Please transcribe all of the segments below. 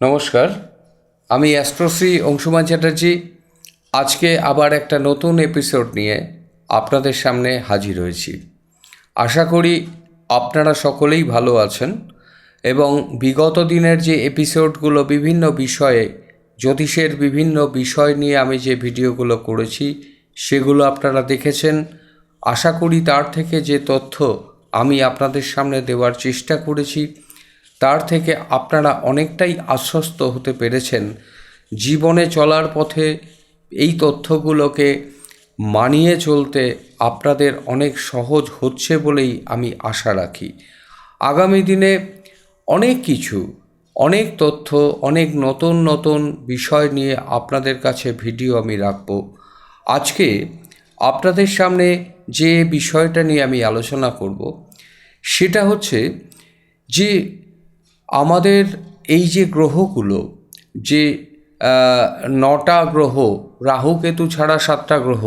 নমস্কার, আমি অ্যাস্ট্রোশ্রী অংশুমান চ্যাটার্জি। আজকে আবার একটা নতুন এপিসোড নিয়ে আপনাদের সামনে হাজির হয়েছি। আশা করি আপনারা সকলেই ভালো আছেন এবং বিগত দিনের যে এপিসোডগুলো বিভিন্ন বিষয়ে, জ্যোতিষের বিভিন্ন বিষয় নিয়ে আমি যে ভিডিওগুলো করেছি, সেগুলো আপনারা দেখেছেন। আশা করি তার থেকে যে তথ্য আমি আপনাদের সামনে দেওয়ার চেষ্টা করেছি তার থেকে আপনারা অনেকটাই আশ্বস্ত হতে পেরেছেন। জীবনে চলার পথে এই তথ্যগুলোকে মানিয়ে চলতে আপনাদের অনেক সহজ হচ্ছে বলেই আমি আশা রাখি। আগামী দিনে অনেক কিছু, অনেক তথ্য, অনেক নতুন নতুন বিষয় নিয়ে আপনাদের কাছে ভিডিও আমি রাখব। আজকে আপনাদের সামনে যে বিষয়টা নিয়ে আমি আলোচনা করব, সেটা হচ্ছে যে আমাদের এই যে গ্রহগুলো, যে নটা গ্রহ, রাহু কেতু ছাড়া সাতটা গ্রহ,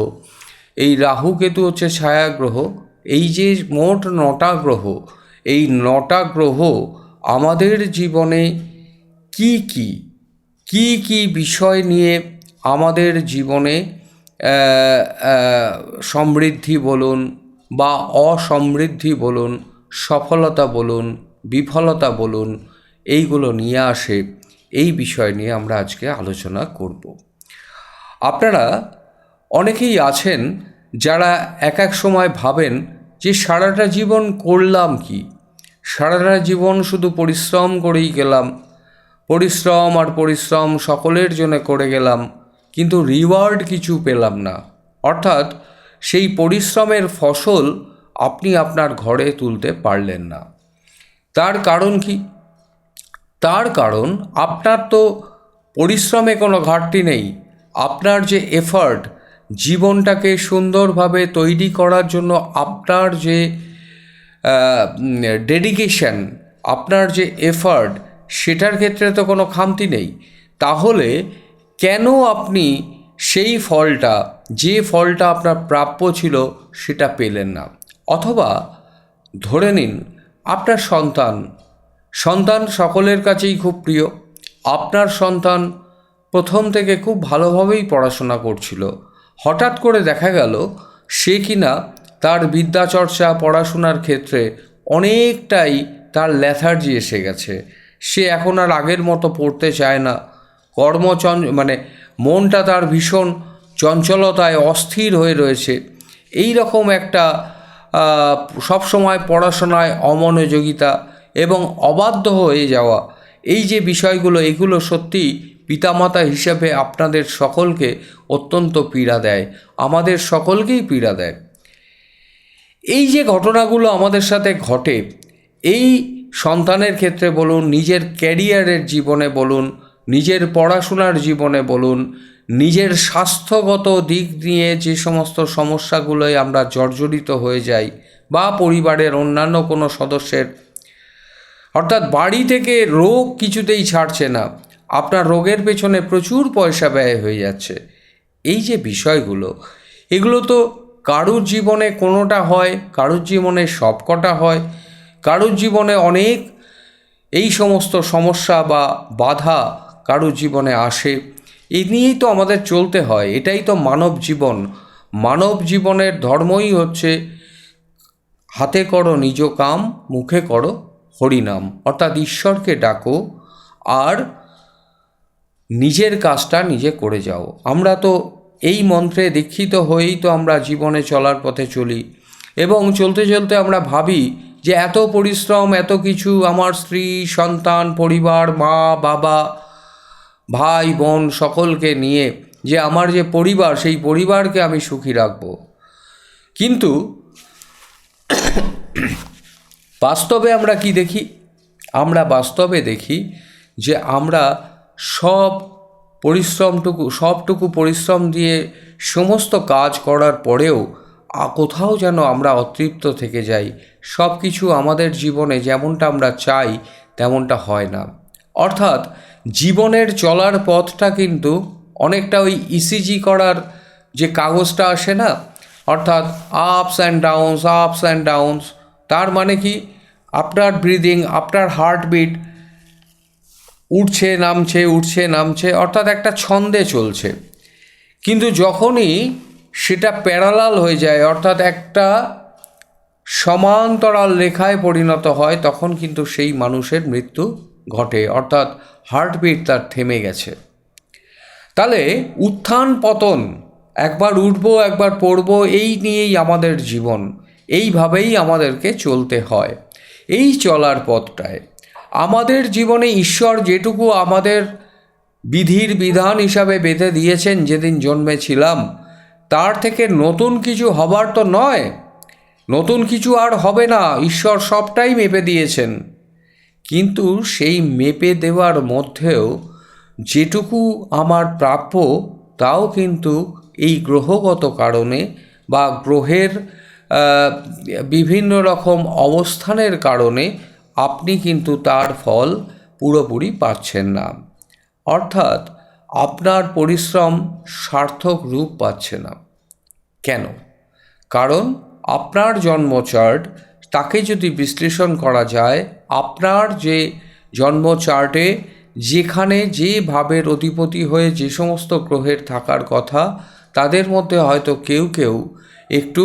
এই রাহু কেতু হচ্ছে ছায়া গ্রহ, এই যে মোট নটা গ্রহ, এই নটা গ্রহ আমাদের জীবনে কি কি কি কি বিষয় নিয়ে আমাদের জীবনে সমৃদ্ধি বলুন বা অসমৃদ্ধি বলুন, সফলতা বলুন বিফলতা বলুন, এইগুলো নিয়ে আসে, এই বিষয় নিয়ে আমরা আজকে আলোচনা করব। আপনারা অনেকেই আছেন যারা এক এক সময় ভাবেন যে সারাটা জীবন করলাম কি? সারাটা জীবন শুধু পরিশ্রম করেই গেলাম, পরিশ্রম আর পরিশ্রম সকলের জন্য করে গেলাম, কিন্তু রিওয়ার্ড কিছু পেলাম না। অর্থাৎ সেই পরিশ্রমের ফসল আপনি আপনার ঘরে তুলতে পারলেন না। তার কারণ কি? তার কারণ, আপনার তো পরিশ্রমে কোনো ঘাটতি নেই। আপনার যে এফার্ট জীবনটাকে সুন্দরভাবে তৈরি করার জন্য আপনার যে ডেডিকেশন আপনার যে এফার্ট সেটার ক্ষেত্রে তো কোনো খামতি নেই। তাহলে কেন আপনি সেই ফলটা, যে ফলটা আপনার প্রাপ্য ছিল, সেটা পেলেন না? অথবা ধরে নিন আপনার সন্তান সন্তান সকলের কাছেই খুব প্রিয়। আপনার সন্তান প্রথম থেকে খুব ভালোভাবেই পড়াশোনা করছিল। হঠাৎ করে দেখা গেল সে কিনা তার বিদ্যাচর্চা, পড়াশোনার ক্ষেত্রে অনেকটাই তার ল্যাথার্জি এসে গেছে। সে এখন আর আগের মতো পড়তে চায় না। কর্মচন মানে মনটা তার ভীষণ চঞ্চলতায় অস্থির হয়ে রয়েছে। এই রকম একটা সবসময় পড়াশোনায় অমনোযোগিতা এবং অবাধ্য হয়ে যাওয়া। এই যে বিষয়গুলো, এগুলো সত্যি পিতামাতা হিসেবে আপনাদের সকলকে অত্যন্ত পীড়া দেয়। আমাদের সকলকেই পীড়া দেয়। এই যে ঘটনাগুলো আমাদের সাথে ঘটে, এই সন্তানের ক্ষেত্রে বলুন, নিজের ক্যারিয়ারের জীবনে বলুন, নিজের পড়াশোনার জীবনে বলুন নিজের স্বাস্থ্যগত দিক নিয়ে যে সমস্ত সমস্যাগুলোয় আমরা জর্জরিত হয়ে যাই বা পরিবারের অন্যান্য কোনো সদস্যের, অর্থাৎ বাড়ি থেকে রোগ কিছুতেই ছাড়ছে না, আপনার রোগের পেছনে প্রচুর পয়সা ব্যয় হয়ে যাচ্ছে। এই যে বিষয়গুলো, এগুলো তো কারুর জীবনে কোনোটা হয়, কারুর জীবনে সবকটা হয়, কারুর জীবনে অনেক এই সমস্ত সমস্যা বা বাধা কারুর জীবনে আসে। এই নিয়েই তো আমাদের চলতে হয়, এটাই তো মানব জীবন। মানব জীবনের ধর্মই হচ্ছে, হাতে করো নিজ কাম, মুখে করো হরিনাম। অর্থাৎ ঈশ্বরকে ডাকো আর নিজের কাজটা নিজে করে যাও। আমরা তো এই মন্ত্রে দীক্ষিত হয়েই তো আমরা জীবনে চলার পথে চলি। এবং চলতে চলতে আমরা ভাবি যে এত পরিশ্রম, এত কিছু আমার স্ত্রী, সন্তান, পরিবার, মা, বাবা ভাই, বোন সকলকে নিয়ে যে আমার যে পরিবার, সেই পরিবারকে আমি সুখী রাখব। কিন্তু বাস্তবে আমরা কি দেখি? আমরা বাস্তবে দেখি যে আমরা সব পরিশ্রমটুকু, সবটুকু পরিশ্রম দিয়ে সমস্ত কাজ করার পরেও কোথাও যেন আমরা অতৃপ্ত থেকে যাই। সব কিছু আমাদের জীবনে যেমনটা আমরা চাই, তেমনটা হয় না। অর্থাৎ জীবনের চলার পথটা কিন্তু অনেকটা ওই ইসিজি করার যে কাগজটা আসে না, অর্থাৎ ups and downs ups and downs তার মানে কি? আপনার ব্রিদিং আপনার হার্টবিট উঠছে, নামছে উঠছে, নামছে, অর্থাৎ একটা ছন্দে চলছে। কিন্তু যখনই সেটা প্যারালাল হয়ে যায়, অর্থাৎ একটা সমান্তরাল রেখায় পরিণত হয়, তখন কিন্তু সেই মানুষের মৃত্যু ঘটে, অর্থাৎ হার্টবিট তার থেমে গেছে। তাহলে উত্থান পতন, একবার উঠবো, একবার পড়ব, এই নিয়েই আমাদের জীবন, এইভাবেই আমাদেরকে চলতে হয়। এই চলার পথটায়। আমাদের জীবনে ঈশ্বর যেটুকু আমাদের বিধির বিধান হিসাবে বেঁধে দিয়েছেন, যেদিন জন্মেছিলাম, তার থেকে নতুন কিছু হবার তো নয়। নতুন কিছু আর হবে না, ঈশ্বর সবটাই মেপে দিয়েছেন। কিন্তু সেই মেপে দেওয়ার মধ্যেও যেটুকু আমার প্রাপ্য, তাও কিন্তু এই গ্রহগত কারণে বা গ্রহের বিভিন্ন রকম অবস্থানের কারণে আপনি কিন্তু তার ফল পুরোপুরি পাচ্ছেন না। অর্থাৎ আপনার পরিশ্রম সার্থক রূপ পাচ্ছে না। কেন? কারণ আপনার জন্ম চার্ট তাকে যদি বিশ্লেষণ করা যায় আপনার যে জন্ম চার্টে যেখানে যে ভাবের অধিপতি হয়ে যে সমস্ত গ্রহের থাকার কথা, তাদের মধ্যে হয়তো কেউ কেউ একটু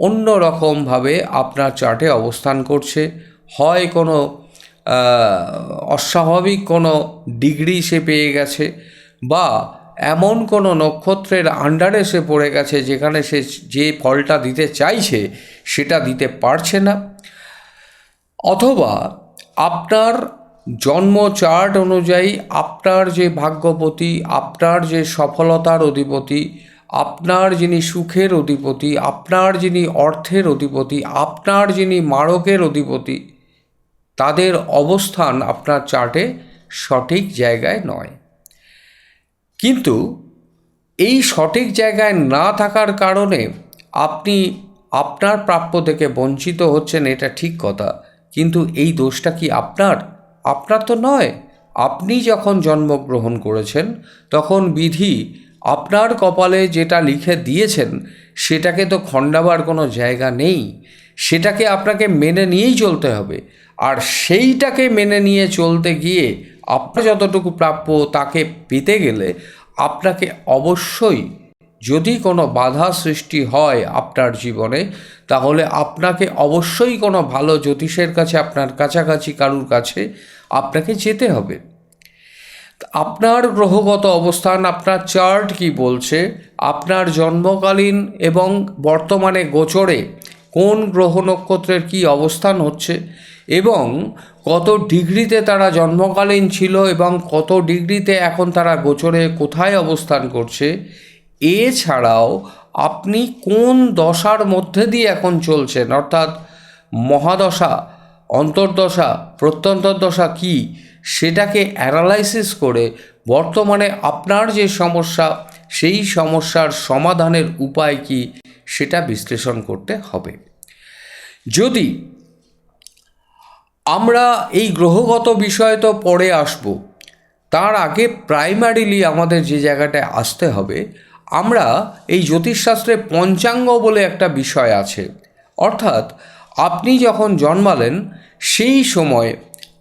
অন্য রকমভাবে আপনার চার্টে অবস্থান করছে। হয় কোনো অস্বাভাবিক কোনো ডিগ্রি সে পেয়ে গেছে বা এমন কোনো নক্ষত্রের আন্ডারে সে পড়ে গেছে যেখানে সে যে ফলটা দিতে চাইছে সেটা দিতে পারছে না। অথবা আপনার জন্ম চার্ট অনুযায়ী আপনার যে ভাগ্যপতি, আপনার যে সফলতার অধিপতি, আপনার যিনি সুখের অধিপতি, আপনার যিনি অর্থের অধিপতি, আপনার যিনি মারকের অধিপতি, তাদের অবস্থান আপনার চার্টে সঠিক জায়গায় নয়। কিন্তু এই সঠিক জায়গায় না থাকার কারণে আপনি আপনার প্রাপ্য থেকে বঞ্চিত হচ্ছেন, এটা ঠিক কথা। কিন্তু এই দোষটা কি আপনার? আপনার তো নয়। আপনি যখন জন্মগ্রহণ করেছেন, তখন বিধি আপনার কপালে যেটা লিখে দিয়েছেন, সেটাকে তো খণ্ডাবার কোনো জায়গা নেই। সেটাকে আপনাকে মেনে নিয়েই চলতে হবে। আর সেইটাকে মেনে নিয়ে চলতে গিয়ে আপনার যতটুকু প্রাপ্য তাকে পেতে গেলে আপনাকে অবশ্যই যদি কোনো বাধা সৃষ্টি হয় আপনার জীবনে, তাহলে আপনাকে অবশ্যই কোনো ভালো জ্যোতিষের কাছে, আপনার কাছাকাছি কারুর কাছে আপনাকে যেতে হবে। আপনার গ্রহগত অবস্থান, আপনার চার্ট কি বলছে, আপনার জন্মকালীন এবং বর্তমানে গোচরে কোন গ্রহ নক্ষত্রের কি অবস্থান হচ্ছে এবং কত ডিগ্রিতে তারা জন্মকালীন ছিল এবং কত ডিগ্রিতে এখন তারা গোচরে কোথায় অবস্থান করছে এছাড়াও আপনি কোন দশার মধ্যে দিয়ে এখন চলছেন? অর্থাৎ মহাদশা, অন্তর্দশা প্রত্যন্তর দশা কী? সেটাকে অ্যানালাইসিস করে বর্তমানে আপনার যে সমস্যা, সেই সমস্যার সমাধানের উপায় কি সেটা বিশ্লেষণ করতে হবে। যদি আমরা এই গ্রহগত বিষয় তো পরে আসব, তার আগে প্রাইমারিলি আমাদের যে জায়গাটায় আসতে হবে আমরা এই জ্যোতিষশাস্ত্রে পঞ্চাঙ্গ বলে একটা বিষয় আছে। অর্থাৎ আপনি যখন জন্মালেন, সেই সময়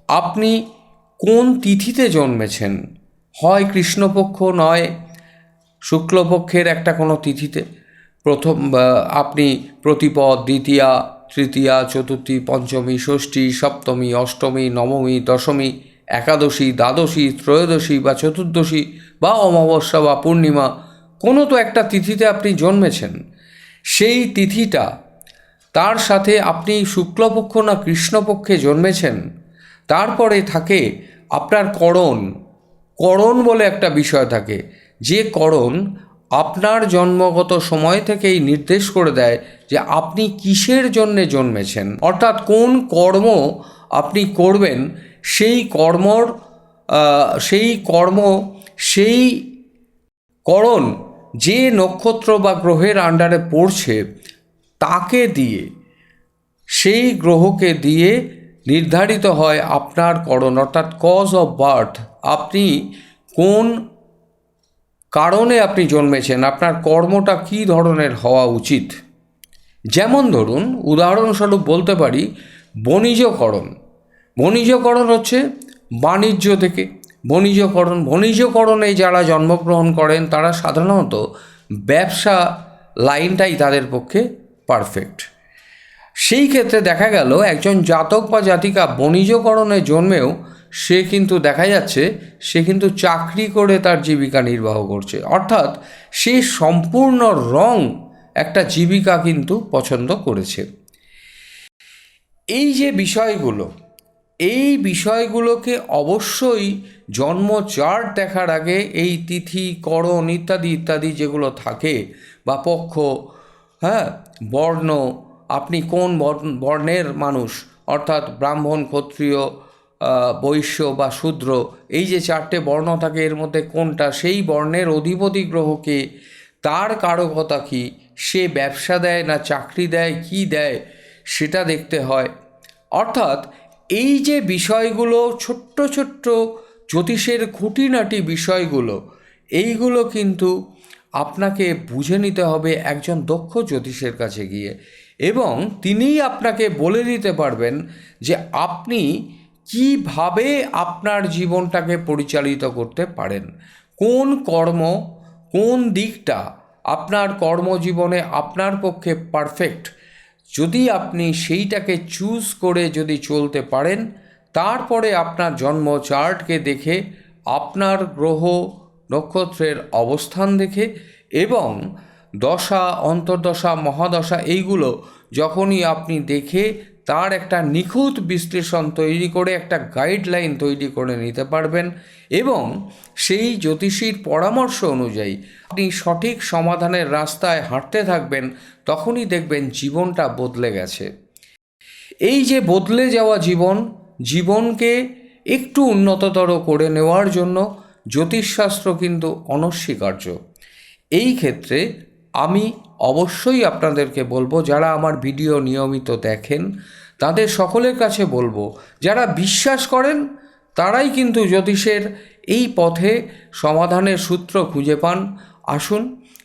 আপনি কোন তিথিতে জন্মেছেন? হয় কৃষ্ণপক্ষ নয়, শুক্লপক্ষের একটা কোনো তিথিতে? প্রথম আপনি প্রতিপদ, দ্বিতীয়া, তৃতীয়া, চতুর্থী, পঞ্চমী, ষষ্ঠী, সপ্তমী, অষ্টমী, নবমী, দশমী, একাদশী, দ্বাদশী, ত্রয়োদশী বা চতুর্দশী বা অমাবস্যা বা পূর্ণিমা কোনো তো একটা তিথিতে আপনি জন্মেছেন, সেই তিথিটা তার সাথে আপনি শুক্লপক্ষ না কৃষ্ণপক্ষে জন্মেছেন, তারপরে থাকে আপনার করণ। করণ বলে একটা বিষয় থাকে, যে করণ আপনার জন্মগত সময় থেকেই নির্দেশ করে দেয় যে আপনি কিসের জন্যে জন্মেছেন, অর্থাৎ কোন কর্ম আপনি করবেন, সেই কর্মর সেই কর্ম, সেই করণ যে নক্ষত্র বা গ্রহের আন্ডারে পড়ছে, তাকে দিয়ে, সেই গ্রহকে দিয়ে নির্ধারিত হয় আপনার করণ। অর্থাৎ কজ অফ বার্থ আপনি কোন কারণে আপনি জন্মেছেন, আপনার কর্মটা কী ধরনের হওয়া উচিত? যেমন ধরুন, উদাহরণস্বরূপ বলতে পারি, বণিজকরণ। বণিজকরণ হচ্ছে বাণিজ্য থেকে বণিজকরণ, বণিজকরণে যারা জন্মগ্রহণ করেন, তারা সাধারণত ব্যবসা লাইনটাই তাদের পক্ষে পারফেক্ট সেই ক্ষেত্রে দেখা গেল, একজন জাতক বা জাতিকা বণিজকরণে জন্মেও সে কিন্তু দেখা যাচ্ছে, সে কিন্তু চাকরি করে তার জীবিকা নির্বাহ করছে। অর্থাৎ সে সম্পূর্ণ রং একটা জীবিকা কিন্তু পছন্দ করেছে। এই যে বিষয়গুলো, এই বিষয়গুলোকে অবশ্যই জন্ম চার্ট দেখার আগে এই তিথি, করণ ইত্যাদি ইত্যাদি যেগুলো থাকে বা পক্ষ হ্যাঁ বর্ণ, আপনি কোন বর্ণের মানুষ, অর্থাৎ ব্রাহ্মণ, ক্ষত্রিয় বৈশ্য বা শূদ্র, এই যে চারটে বর্ণ থাকে এর মধ্যে কোনটা, সেই বর্ণের অধিপতি গ্রহকে তার কারকতা কি, সে ব্যবসা দেয় না চাকরি দেয়, কি দেয়, সেটা দেখতে হয়। অর্থাৎ এই যে বিষয়গুলো ছোট্ট ছোট্ট জ্যোতিষের খুঁটিনাটি বিষয়গুলো, এইগুলো কিন্তু আপনাকে বুঝে নিতে হবে একজন দক্ষ জ্যোতিষের কাছে গিয়ে। এবং তিনিই আপনাকে বলে দিতে পারবেন যে আপনি কীভাবে আপনার জীবনটাকে পরিচালিত করতে পারেন। কোন কর্ম, কোন দিকটা আপনার কর্মজীবনে আপনার পক্ষে পারফেক্ট যদি আপনি সেইটাকে চুজ করে যদি চলতে পারেন তারপরে আপনার জন্ম চার্টকে দেখে, আপনার গ্রহ নক্ষত্রের অবস্থান দেখে এবং দশা, অন্তর্দশা, মহাদশা এইগুলো যখনই আপনি দেখে তার একটা নিখুঁত বিশ্লেষণ তৈরি করে, একটা গাইডলাইন তৈরি করে নিতে পারবেন এবং সেই জ্যোতিষীর পরামর্শ অনুযায়ী আপনি সঠিক সমাধানের রাস্তায় হাঁটতে থাকবেন, তখনই দেখবেন জীবনটা বদলে গেছে। এই যে বদলে যাওয়া জীবন জীবনকে একটু উন্নততর করে নেওয়ার জন্য জ্যোতিষশাস্ত্র কিন্তু অনস্বীকার্য। এই ক্ষেত্রে আমি অবশ্যই আপনাদেরকে বলব, যারা আমার ভিডিও নিয়মিত দেখেন, তাদের সকলের কাছে বলব, যারা বিশ্বাস করেন, তারাই কিন্তু জ্যোতিষের এই পথে সমাধানের সূত্র খুঁজে পান। আসুন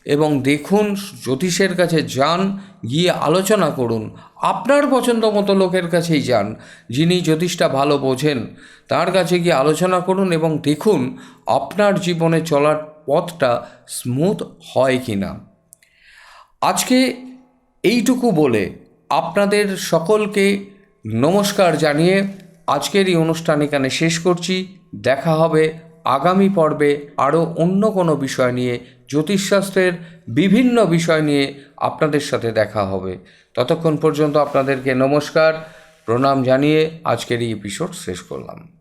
এবং দেখুন, জ্যোতিষের কাছে যান, গিয়ে আলোচনা করুন। আপনার পছন্দ মতো লোকের কাছেই যান, যিনি জ্যোতিষটা ভালো বোঝেন। তার কাছে গিয়ে আলোচনা করুন এবং দেখুন, আপনার জীবনে চলার পথটা স্মুথ হয় কি না আজকে এইটুকু বলে আপনাদের সকলকে নমস্কার জানিয়ে আজকের এই অনুষ্ঠান এখানে শেষ করছি। দেখা হবে আগামী পর্বে আরও অন্য কোনো বিষয় নিয়ে, জ্যোতিষশাস্ত্রের বিভিন্ন বিষয় নিয়ে আপনাদের সাথে দেখা হবে। ততক্ষণ পর্যন্ত আপনাদেরকে নমস্কার, প্রণাম জানিয়ে আজকের এই এপিসোড শেষ করলাম।